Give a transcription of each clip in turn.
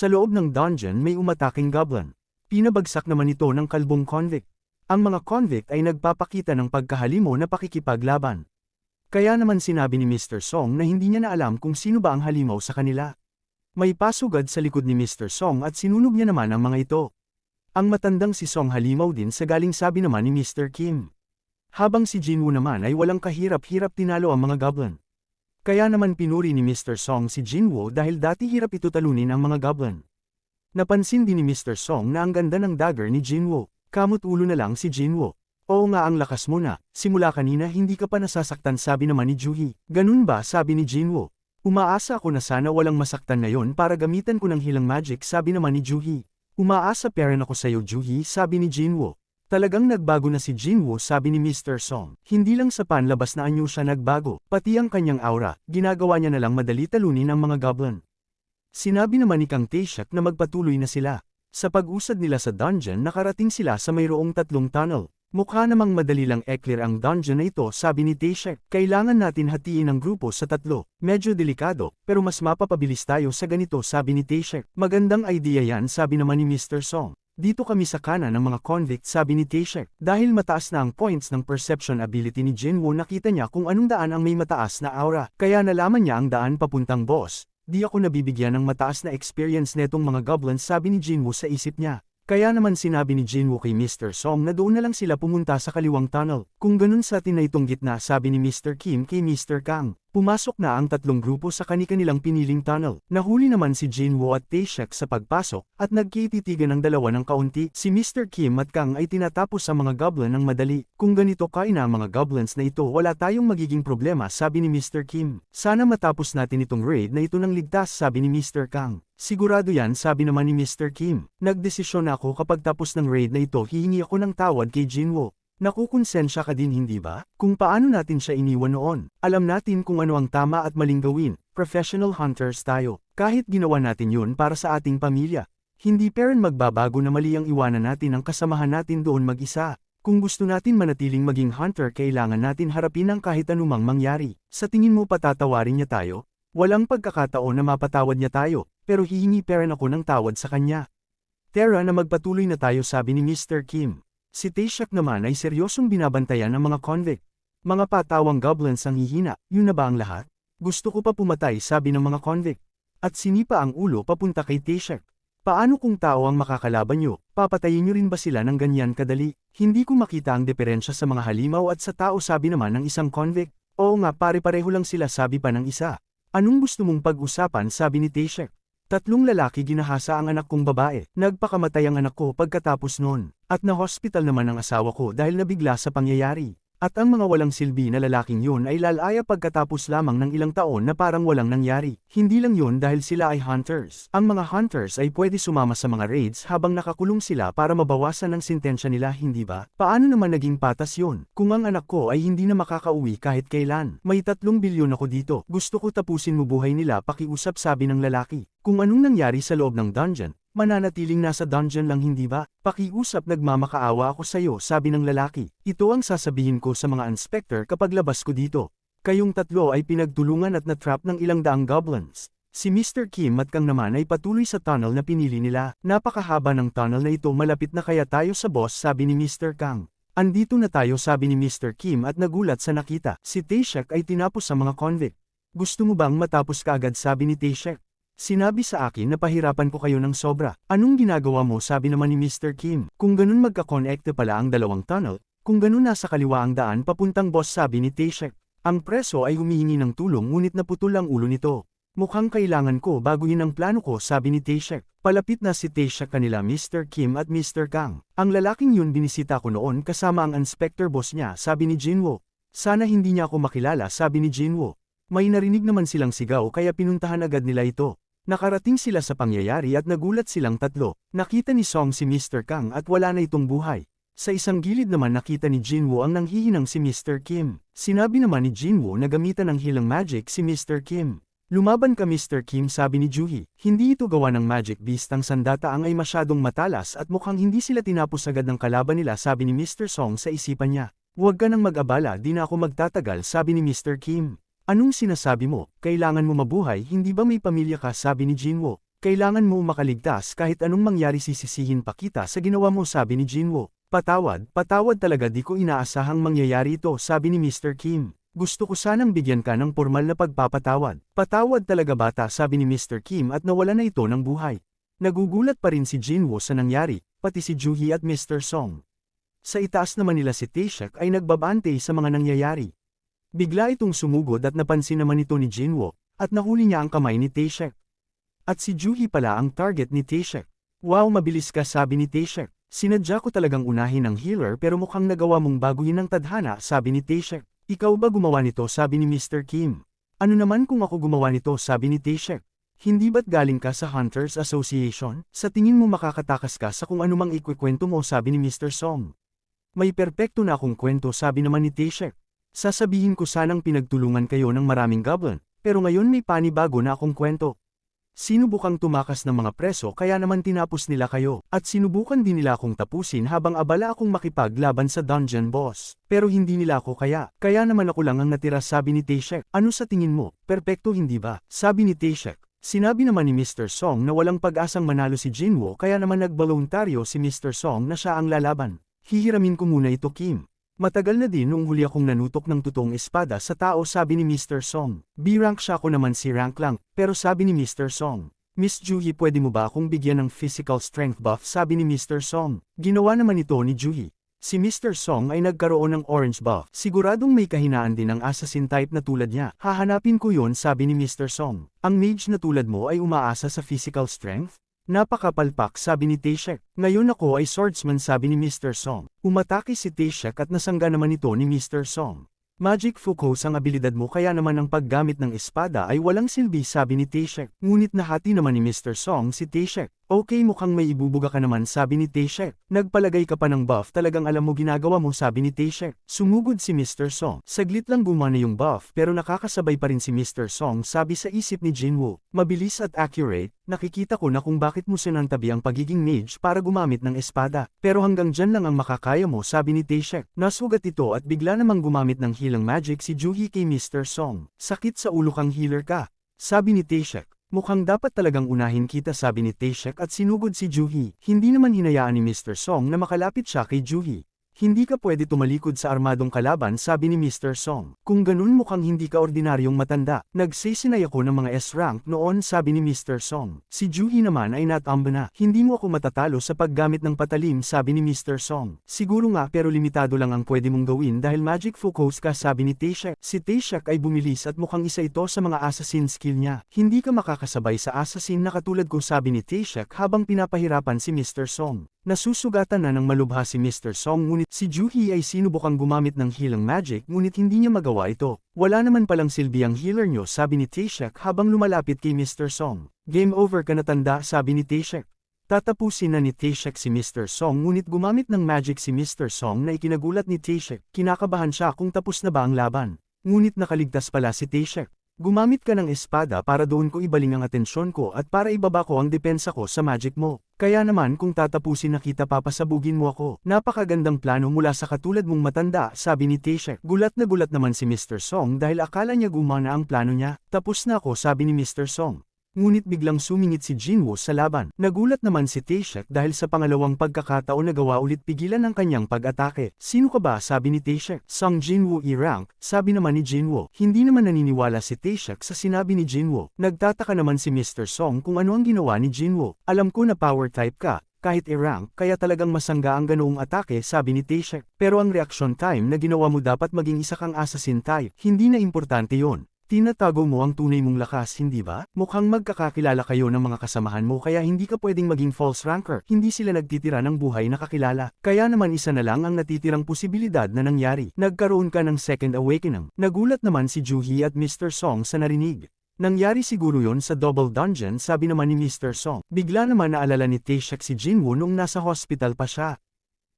Sa loob ng dungeon may umataking goblin. Pinabagsak naman ito ng kalbong convict. Ang mga convict ay nagpapakita ng pagkahalimo na pakikipaglaban. Kaya naman sinabi ni Mr. Song na hindi niya na alam kung sino ba ang halimaw sa kanila. May pasugad sa likod ni Mr. Song at sinunog niya naman ang mga ito. Ang matandang si Song halimaw din sa galing sabi naman ni Mr. Kim. Habang si Jinwoo naman ay walang kahirap-hirap tinalo ang mga goblin. Kaya naman pinuri ni Mr. Song si Jinwoo dahil dati hirap ito talunin ang mga goblin. Napansin din ni Mr. Song na ang ganda ng dagger ni Jinwoo. Kamot ulo na lang si Jinwoo. Oo nga ang lakas mo na, simula kanina hindi ka pa nasasaktan sabi naman ni Juhi. Ganun ba sabi ni Jinwoo. Umaasa ako na sana walang masaktan ngayon para gamitan ko ng hilang magic sabi naman ni Juhi. Umaasa pa rin ako sa'yo Juhi sabi ni Jinwoo. Talagang nagbago na si Jinwoo sabi ni Mr. Song. Hindi lang sa panlabas na anyo siya nagbago, pati ang kanyang aura, ginagawa niya na lang madali talunin ang mga goblin. Sinabi naman ni Kang Taeshak na magpatuloy na sila. Sa pag-usad nila sa dungeon nakarating sila sa mayroong tatlong tunnel. Mukha namang madali lang e-clear ang dungeon na ito sabi ni Taeshak. Kailangan natin hatiin ang grupo sa tatlo. Medyo delikado, pero mas mapapabilis tayo sa ganito sabi ni Taeshak. Magandang idea yan sabi naman ni Mr. Song. Dito kami sa kanan ng mga convict sabi ni Taeshak. Dahil mataas na ang points ng perception ability ni Jinwoo nakita niya kung anong daan ang may mataas na aura. Kaya nalaman niya ang daan papuntang boss. Di ako nabibigyan ng mataas na experience netong mga goblins sabi ni Jinwoo sa isip niya. Kaya naman sinabi ni Jinwoo kay Mr. Song na doon na lang sila pumunta sa kaliwang tunnel. Kung ganun sa atin gitna sabi ni Mr. Kim kay Mr. Kang. Pumasok na ang tatlong grupo sa kani-kanilang piniling tunnel. Nahuli naman si Jinwoo at Taeshak sa pagpasok, at nagkititigan ng dalawa ng kaunti. Si Mr. Kim at Kang ay tinatapos ang mga goblin ng madali. Kung ganito kain ang mga goblins na ito wala tayong magiging problema sabi ni Mr. Kim. Sana matapos natin itong raid na ito ng ligtas sabi ni Mr. Kang. Sigurado yan sabi naman ni Mr. Kim. Nagdesisyon ako kapag tapos ng raid na ito hihingi ako ng tawad kay Jinwoo. Nakukonsensya ka din hindi ba? Kung paano natin siya iniwan noon. Alam natin kung ano ang tama at maling gawin. Professional hunters tayo. Kahit ginawa natin yun para sa ating pamilya. Hindi pa rin magbabago na mali ang iwanan natin ang kasamahan natin doon mag-isa. Kung gusto natin manatiling maging hunter kailangan natin harapin ang kahit anumang mangyari. Sa tingin mo patatawarin niya tayo? Walang pagkakataon na mapatawad niya tayo, pero hihingi pa rin ako ng tawad sa kanya. Tara na magpatuloy na tayo sabi ni Mr. Kim. Si Taeshak naman ay seryosong binabantayan ng mga convict. Mga patawang goblins ang hihina, yun na ba ang lahat? Gusto ko pa pumatay sabi ng mga convict. At sinipa ang ulo papunta kay Taeshak. Paano kung tao ang makakalaban nyo, papatayin nyo rin ba sila ng ganyan kadali? Hindi ko makita ang diferensya sa mga halimaw at sa tao sabi naman ng isang convict. Oo nga pare-pareho lang sila sabi pa ng isa. Anong gusto mong pag-usapan sabi ni Taeshak? Tatlong lalaki ginahasa ang anak kong babae. Nagpakamatay ang anak ko pagkatapos noon. At na-hospital naman ang asawa ko dahil nabigla sa pangyayari. At ang mga walang silbi na lalaking yun ay lalaya pagkatapos lamang ng ilang taon na parang walang nangyari. Hindi lang yun dahil sila ay hunters. Ang mga hunters ay pwede sumama sa mga raids habang nakakulong sila para mabawasan ang sintensya nila hindi ba? Paano naman naging patas yun? Kung ang anak ko ay hindi na makakauwi kahit kailan. May tatlong bilyon ako dito. Gusto ko tapusin mo buhay nila pakiusap sabi ng lalaki. Kung anong nangyari sa loob ng dungeon, Mananatiling nasa dungeon lang hindi ba? Pakiusap nagmamakaawa ako sa'yo sabi ng lalaki. Ito ang sasabihin ko sa mga inspector kapag labas ko dito. Kayong tatlo ay pinagtulungan at natrap ng ilang daang goblins. Si Mr. Kim at Kang naman ay patuloy sa tunnel na pinili nila. Napakahaba ng tunnel na ito malapit na kaya tayo sa boss sabi ni Mr. Kang. Andito na tayo sabi ni Mr. Kim at nagulat sa nakita. Si Taeshak ay tinapos sa mga convict. Gusto mo bang matapos kaagad sabi ni Taeshak? Sinabi sa akin na pahirapan ko kayo ng sobra. Anong ginagawa mo sabi naman ni Mr. Kim. Kung ganun magka-connect pala ang dalawang tunnel, kung ganun nasa kaliwa ang daan papuntang boss sabi ni Taeshak. Ang preso ay humihingi ng tulong ngunit naputol ang ulo nito. Mukhang kailangan ko baguhin ang plano ko sabi ni Taeshak. Palapit na si Taeshak kanila Mr. Kim at Mr. Kang. Ang lalaking yun binisita ko noon kasama ang inspector boss niya sabi ni Jinwoo. Sana hindi niya ako makilala sabi ni Jinwoo. May narinig naman silang sigaw kaya pinuntahan agad nila ito. Nakarating sila sa pangyayari at nagulat silang tatlo. Nakita ni Song si Mr. Kang at wala na itong buhay. Sa isang gilid naman nakita ni Jinwoo ang nanghihinang si Mr. Kim. Sinabi naman ni Jinwoo na gamitan ng hilang magic si Mr. Kim. Lumaban ka Mr. Kim sabi ni Juhi. Hindi ito gawa ng magic beast ang sandata ang ay masyadong matalas at mukhang hindi sila tinapos agad ng kalaban nila sabi ni Mr. Song sa isipan niya. Huwag ka nang mag-abala di na ako magtatagal sabi ni Mr. Kim. Anong sinasabi mo, kailangan mo mabuhay hindi ba may pamilya ka sabi ni Jinwoo. Kailangan mo makaligtas kahit anong mangyari sisisihin pa kita sa ginawa mo sabi ni Jinwoo. Patawad, patawad talaga di ko inaasahang mangyayari ito sabi ni Mr. Kim. Gusto ko sanang bigyan ka ng formal na pagpapatawad. Patawad talaga bata sabi ni Mr. Kim at nawala na ito ng buhay. Nagugulat pa rin si Jinwoo sa nangyari, pati si Juhi at Mr. Song. Sa itaas naman nila si Taeshak ay nagbabante sa mga nangyayari. Bigla itong sumugod at napansin naman ito ni Jinwoo, at nahuli niya ang kamay ni Taeshak. At si Juhi pala ang target ni Taeshak. Wow mabilis ka sabi ni Taeshak. Sinadya ko talagang unahin ang healer pero mukhang nagawa mong baguhin ang tadhana sabi ni Taeshak. Ikaw ba gumawa nito sabi ni Mr. Kim. Ano naman kung ako gumawa nito sabi ni Taeshak. Hindi ba't galing ka sa Hunters Association? Sa tingin mo makakatakas ka sa kung anumang ikwikwento mo sabi ni Mr. Song. May perpekto na akong kwento sabi naman ni Taeshak. Sasabihin ko sanang pinagtulungan kayo ng maraming goblin, pero ngayon may panibago na akong kwento. Sinubukang tumakas ng mga preso kaya naman tinapos nila kayo, at sinubukan din nila akong tapusin habang abala akong makipaglaban sa dungeon boss. Pero hindi nila ako kaya, kaya naman ako lang ang natira sabi ni Taeshek. Ano sa tingin mo, perpekto hindi ba? Sabi ni Taeshek. Sinabi naman ni Mr. Song na walang pag-asang manalo si Jinwoo kaya naman nagboluntaryo si Mr. Song na siya ang lalaban. Hihiramin ko muna ito Kim. Matagal na din noong huli akong nanutok ng totoong espada sa tao sabi ni Mr. Song. B-rank siya ako naman si rank lang, pero sabi ni Mr. Song. Miss Juhi pwede mo ba akong bigyan ng physical strength buff sabi ni Mr. Song. Ginawa naman ito ni Juhi. Si Mr. Song ay nagkaroon ng orange buff. Siguradong may kahinaan din ang assassin type na tulad niya. Hahanapin ko yon sabi ni Mr. Song. Ang mage na tulad mo ay umaasa sa physical strength? Napakapalpak sabi ni Taeshek. Ngayon ako ay swordsman sabi ni Mr. Song. Umatake si Taeshek at nasangga naman ito ni Mr. Song. Magic focus ang abilidad mo kaya naman ang paggamit ng espada ay walang silbi sabi ni Taeshek. Ngunit nahati naman ni Mr. Song si Taeshek. Okay mukhang may ibubuga ka naman sabi ni Taeshek. Nagpalagay ka pa ng buff talagang alam mo ginagawa mo sabi ni Taeshek. Sumugod si Mr. Song. Saglit lang gumana yung buff pero nakakasabay pa rin si Mr. Song sabi sa isip ni Jinwoo. Mabilis at accurate, nakikita ko na kung bakit mo sinantabi ang pagiging mage para gumamit ng espada. Pero hanggang dyan lang ang makakaya mo sabi ni Taeshek. Nasugat ito at bigla namang gumamit ng healing magic si Juhi kay Mr. Song. Sakit sa ulo kang healer ka. Sabi ni Taeshek. Mukhang dapat talagang unahin kita sabi ni Taeshek at sinugod si Juhi. Hindi naman hinayaan ni Mr. Song na makalapit siya kay Juhi. Hindi ka pwede tumalikod sa armadong kalaban sabi ni Mr. Song. Kung ganun mukhang hindi ka ordinaryong matanda. Nagsisinay ako ng mga S-rank noon sabi ni Mr. Song. Si Juhi naman ay natamba na. Hindi mo ako matatalo sa paggamit ng patalim sabi ni Mr. Song. Siguro nga pero limitado lang ang pwede mong gawin dahil magic focus ka sabi ni Taeshek. Si Taeshek ay bumilis at mukhang isa ito sa mga assassin skill niya. Hindi ka makakasabay sa assassin na katulad ko sabi ni Taeshek habang pinapahirapan si Mr. Song. Nasusugatan na ng malubha si Mr. Song ngunit si Juhi ay sinubukang gumamit ng healing magic ngunit hindi niya magawa ito. Wala naman palang silbi ang healer nyo sabi ni Taeshek habang lumalapit kay Mr. Song. Game over ka na tanda sabi ni Taeshek. Tatapusin na ni Taeshek si Mr. Song ngunit gumamit ng magic si Mr. Song na ikinagulat ni Taeshek. Kinakabahan siya kung tapos na ba ang laban. Ngunit nakaligtas pala si Taeshek. Gumamit ka ng espada para doon ko ibaling ang atensyon ko at para ibaba ko ang depensa ko sa magic mo. Kaya naman kung tatapusin na kita papasabugin mo ako. Napakagandang plano mula sa katulad mong matanda, sabi ni Taeshek. Gulat na gulat naman si Mr. Song dahil akala niya gumana ang plano niya. Tapos na ako sabi ni Mr. Song. Ngunit biglang sumingit si Jinwoo sa laban. Nagulat naman si Taeshek dahil sa pangalawang pagkakataon nagawa ulit pigilan ang kanyang pag-atake. Sino ka ba sabi ni Taeshek? Sang Jinwoo i-rank, sabi naman ni Jinwoo. Hindi naman naniniwala si Taeshek sa sinabi ni Jinwoo. Nagtataka naman si Mr. Song kung ano ang ginawa ni Jinwoo. Alam ko na power type ka, kahit i-rank, kaya talagang masangga ang ganoong atake sabi ni Taeshek. Pero ang reaction time na ginawa mo dapat maging isa kang assassin type, hindi na importante yon. Tinatago mo ang tunay mong lakas hindi ba? Mukhang magkakakilala kayo ng mga kasamahan mo kaya hindi ka pwedeng maging false ranker. Hindi sila nagtitira ng buhay na kakilala. Kaya naman isa na lang ang natitirang posibilidad na nangyari. Nagkaroon ka ng second awakening. Nagulat naman si Juhi at Mr. Song sa narinig. Nangyari siguro yon sa Double Dungeon sabi naman ni Mr. Song. Bigla naman naalala ni Taeshek si Jinwoo nung nasa hospital pa siya.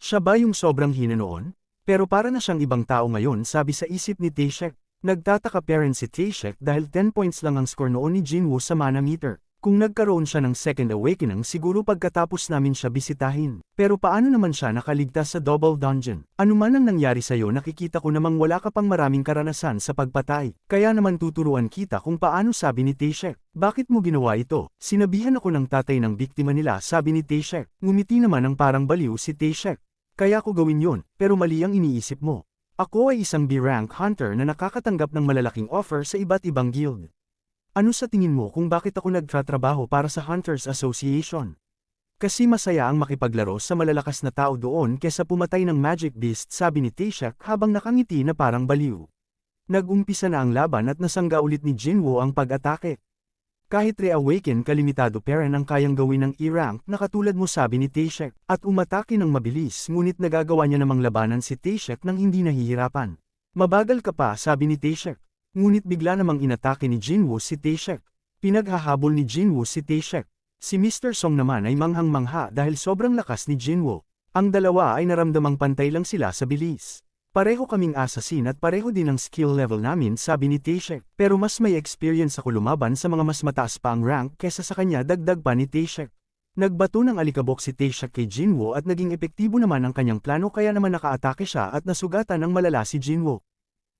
Siya ba yung sobrang hina noon? Pero para na siyang ibang tao ngayon sabi sa isip ni Taeshek. Nagtataka pa rin si Taeshek dahil 10 points lang ang score noon ni Jinwoo sa mana meter. Kung nagkaroon siya ng second awakening siguro pagkatapos namin siya bisitahin. Pero paano naman siya nakaligtas sa double dungeon? Ano man ang nangyari sa'yo nakikita ko namang wala ka pang maraming karanasan sa pagpatay. Kaya naman tuturuan kita kung paano sabi ni Teshek. Bakit mo ginawa ito? Sinabihan ako ng tatay ng biktima nila sabi ni Teshek. Ngumiti naman ang parang baliw si Teshek. Kaya ko gawin yon, pero mali ang iniisip mo. Ako ay isang B-rank hunter na nakakatanggap ng malalaking offer sa iba't ibang guild. Ano sa tingin mo kung bakit ako nagtratrabaho para sa Hunters Association? Kasi masaya ang makipaglaro sa malalakas na tao doon kesa pumatay ng magic beast sabi ni Taeshak habang nakangiti na parang baliw. Nag-umpisa na ang laban at nasangga ulit ni Jinwoo ang pag-atake. Kahit reawaken kalimitado peren ang kayang gawin ng E-rank na katulad mo sabi ni Taeshak, at umatake ng mabilis ngunit nagagawa niya namang labanan si Taeshak nang hindi nahihirapan. Mabagal ka pa sabi ni Taeshak. Ngunit bigla namang inatake ni Jinwoo si Taeshek. Pinaghahabol ni Jinwoo si Taeshek. Si Mr. Song naman ay manghang-mangha dahil sobrang lakas ni Jinwoo. Ang dalawa ay naramdamang pantay lang sila sa bilis. Pareho kaming assassin at pareho din ang skill level namin sabi ni Taeshek. Pero mas may experience ako lumaban sa mga mas mataas pa ang rank kesa sa kanya dagdag pa ni Taeshek. Nagbato ng alikabok si Taeshek kay Jinwoo at naging epektibo naman ang kanyang plano kaya naman nakaatake siya at nasugatan ng malala si Jinwoo.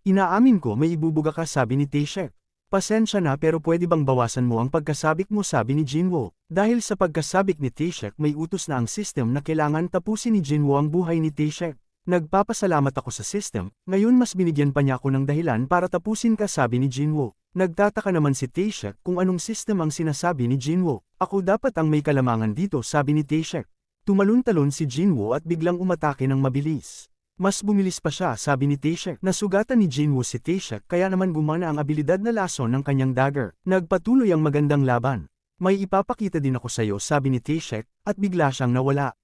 Inaamin ko may ibubuga ka sabi ni Taeshek. Pasensya na pero pwede bang bawasan mo ang pagkasabik mo sabi ni Jinwoo. Dahil sa pagkasabik ni Taeshek may utos na ang system na kailangan tapusin ni Jinwoo ang buhay ni Taeshek. Nagpapasalamat ako sa system, ngayon mas binigyan pa niya ako ng dahilan para tapusin ka sabi ni Jinwoo. Nagtataka naman si Taeshek kung anong system ang sinasabi ni Jinwoo. Ako dapat ang may kalamangan dito sabi ni Taeshek. Tumalon-talon si Jinwoo at biglang umatake ng mabilis. Mas bumilis pa siya sabi ni Taeshek. Nasugatan ni Jinwoo si Taeshek kaya naman gumana ang abilidad na lason ng kanyang dagger. Nagpatuloy ang magandang laban. May ipapakita din ako sa iyo sabi ni Taeshek, at bigla siyang nawala.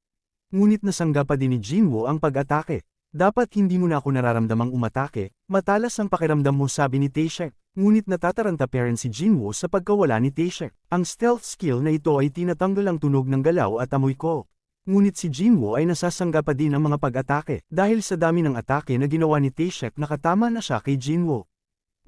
Ngunit nasangga pa din ni Jinwoo ang pag-atake. Dapat hindi mo na ako nararamdamang umatake, matalas ang pakiramdam mo sabi ni Taeshek. Ngunit natataranta pa rin si Jinwoo sa pagkawala ni Taeshek. Ang stealth skill na ito ay tinatanggal ang tunog ng galaw at amoy ko. Ngunit si Jinwoo ay nasasangga pa din ng mga pag-atake dahil sa dami ng atake na ginawa ni Taeshek nakatama na siya kay Jinwoo.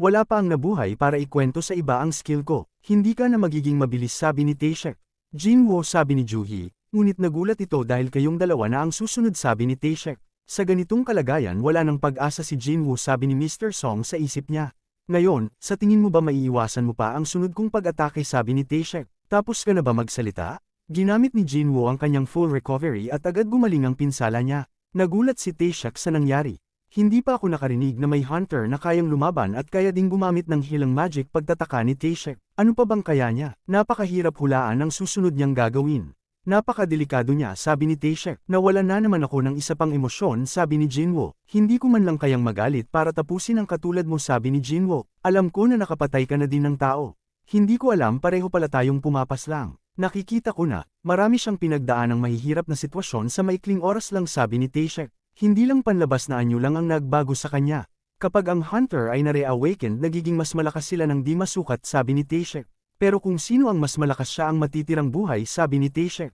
Wala pa ang nabuhay para ikwento sa iba ang skill ko, hindi ka na magiging mabilis sabi ni Taeshek. Jinwoo sabi ni Juhi, ngunit nagulat ito dahil kayong dalawa na ang susunod sabi ni Taeshek. Sa ganitong kalagayan wala nang pag-asa si Jinwoo sabi ni Mr. Song sa isip niya. Ngayon, sa tingin mo ba maiiwasan mo pa ang sunod kong pag-atake sabi ni Taeshek? Tapos ka na ba magsalita? Ginamit ni Jinwoo ang kanyang full recovery at agad gumaling ang pinsala niya. Nagulat si Taeshak sa nangyari. Hindi pa ako nakarinig na may hunter na kayang lumaban at kaya ding gumamit ng hilang magic pagtataka ni Taeshak. Ano pa bang kaya niya? Napakahirap hulaan ang susunod niyang gagawin. Napakadelikado niya sabi ni Taeshak. Nawala na naman ako ng isa pang emosyon sabi ni Jinwoo. Hindi ko man lang kayang magalit para tapusin ang katulad mo sabi ni Jinwoo. Alam ko na nakapatay ka na din ng tao. Hindi ko alam pareho pala tayong pumapas lang. Nakikita ko na, marami siyang pinagdaan ng mahihirap na sitwasyon sa maikling oras lang sabi ni Taeshek. Hindi lang panlabas na anyo lang ang nagbago sa kanya. Kapag ang hunter ay nare-awakened nagiging mas malakas sila ng di masukat sabi ni Taeshek. Pero kung sino ang mas malakas siya ang matitirang buhay sabi ni Taeshek.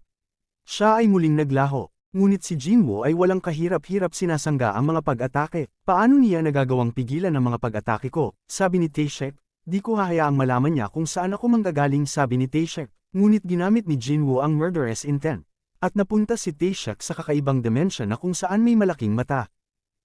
Siya ay muling naglaho. Ngunit si Jinwoo ay walang kahirap-hirap sinasangga ang mga pag-atake. Paano niya nagagawang pigilan ang mga pag-atake ko? Sabi ni Taeshek. Di ko hahayaang malaman niya kung saan ako manggagaling sabi ni Taeshek. Ngunit ginamit ni Jinwoo ang murderous intent. At napunta si Taeshak sa kakaibang dimensyon na kung saan may malaking mata.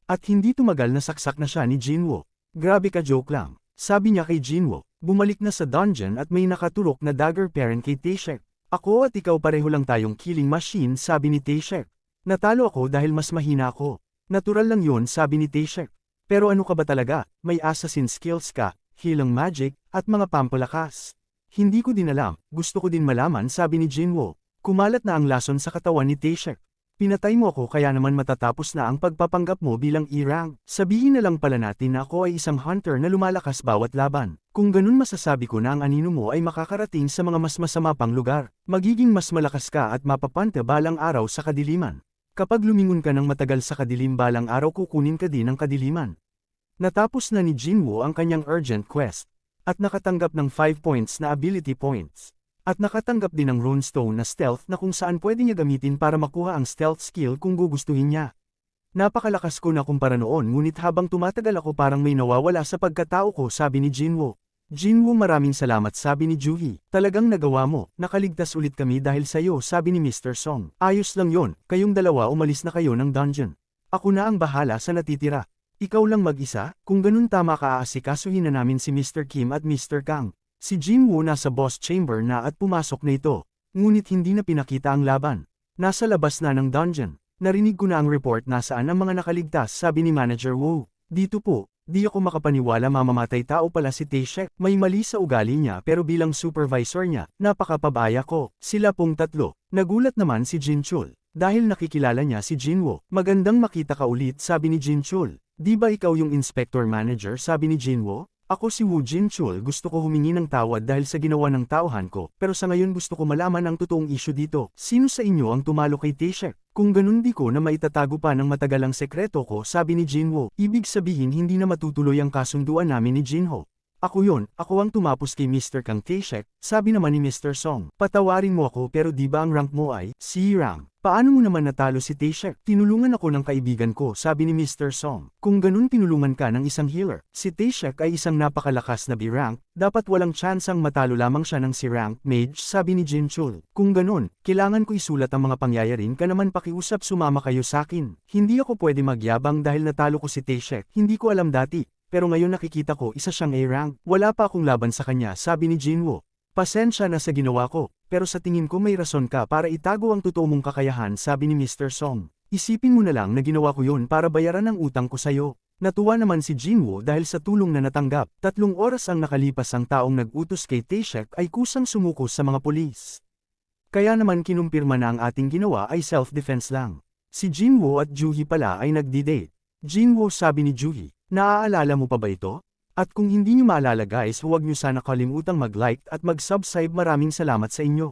At hindi tumagal na saksak na siya ni Jinwoo. Grabe ka joke lang. Sabi niya kay Jinwoo, bumalik na sa dungeon at may nakaturok na dagger parent kay Taeshak. Ako at ikaw pareho lang tayong killing machine sabi ni Taeshak. Natalo ako dahil mas mahina ako. Natural lang yun sabi ni Taeshak. Pero ano ka ba talaga, may assassin skills ka, hilang magic, at mga pampalakas. Hindi ko din alam, gusto ko din malaman sabi ni Jinwoo. Kumalat na ang lason sa katawan ni Taeshek. Pinatay mo ako kaya naman matatapos na ang pagpapanggap mo bilang E-rank. Sabihin na lang pala natin na ako ay isang hunter na lumalakas bawat laban. Kung ganun masasabi ko na ang anino mo ay makakarating sa mga mas masama pang lugar. Magiging mas malakas ka at mapapanta balang araw sa kadiliman. Kapag lumingon ka ng matagal sa kadilim balang araw kukunin ka din ng kadiliman. Natapos na ni Jinwoo ang kanyang urgent quest at nakatanggap ng 5 points na ability points. At nakatanggap din ng runestone na stealth na kung saan pwede niya gamitin para makuha ang stealth skill kung gugustuhin niya. Napakalakas ko na kumpara noon ngunit habang tumatagal ako parang may nawawala sa pagkatao ko sabi ni Jinwoo. Jinwoo maraming salamat sabi ni Juhi. Talagang nagawa mo, nakaligtas ulit kami dahil sa'yo sabi ni Mr. Song. Ayos lang yon, kayong dalawa umalis na kayo ng dungeon. Ako na ang bahala sa natitira. Ikaw lang mag-isa, kung ganun tama ka aasikasuhin na namin si Mr. Kim at Mr. Kang. Si Jinwoo nasa boss chamber na at pumasok na ito. Ngunit hindi na pinakita ang laban. Nasa labas na ng dungeon. Narinig ko na ang report nasaan ang mga nakaligtas sabi ni Manager Wu. Dito po, di ako makapaniwala mamamatay tao pala si Taeshek. May mali sa ugali niya pero bilang supervisor niya, napakapabaya ko. Sila pong tatlo. Nagulat naman si Jin Chul. Dahil nakikilala niya si Jinwo. Magandang makita ka ulit sabi ni Jin Chul. Di ba ikaw yung inspector manager sabi ni Jinwo? Ako si Wu Jinchul gusto ko humingi ng tawad dahil sa ginawa ng tauhan ko, pero sa ngayon gusto ko malaman ang totoong issue dito. Sino sa inyo ang tumalo kay Taeshek? Kung ganun di ko na maitatago pa ng matagalang sekreto ko sabi ni Jinwo, ibig sabihin hindi na matutuloy ang kasunduan namin ni Jinho. Ako yon, ako ang tumapos kay Mr. Kang Taeshek, sabi naman ni Mr. Song. Patawarin mo ako pero di ba ang rank mo ay, C rank. Paano mo naman natalo si Taeshek? Tinulungan ako ng kaibigan ko, sabi ni Mr. Song. Kung ganun tinulungan ka ng isang healer, si Taeshek ay isang napakalakas na B-rank, dapat walang tsansang matalo lamang siya ng C-rank mage, sabi ni Jin Chul. Kung ganun, kailangan ko isulat ang mga pangyayarin ka naman pakiusap sumama kayo sa akin. Hindi ako pwede magyabang dahil natalo ko si Taeshek, hindi ko alam dati. Pero ngayon nakikita ko isa siyang A-rank. Wala pa akong laban sa kanya, sabi ni Jinwo. Pasensya na sa ginawa ko, pero sa tingin ko may rason ka para itago ang totoo mong kakayahan, sabi ni Mr. Song. Isipin mo na lang na ginawa ko yun para bayaran ang utang ko sa'yo. Natuwa naman si Jinwo dahil sa tulong na natanggap. Tatlong oras ang nakalipas ang taong nag-utos kay Taeshek ay kusang sumuko sa mga pulis. Kaya naman kinumpirma na ang ating ginawa ay self-defense lang. Si Jinwo at Juhi pala ay nagdi-date. Jinwo sabi ni Juhi, naaalala mo pa ba ito? At kung hindi nyo maalala guys huwag nyo sana kalimutang mag-like at mag-subscribe maraming salamat sa inyo.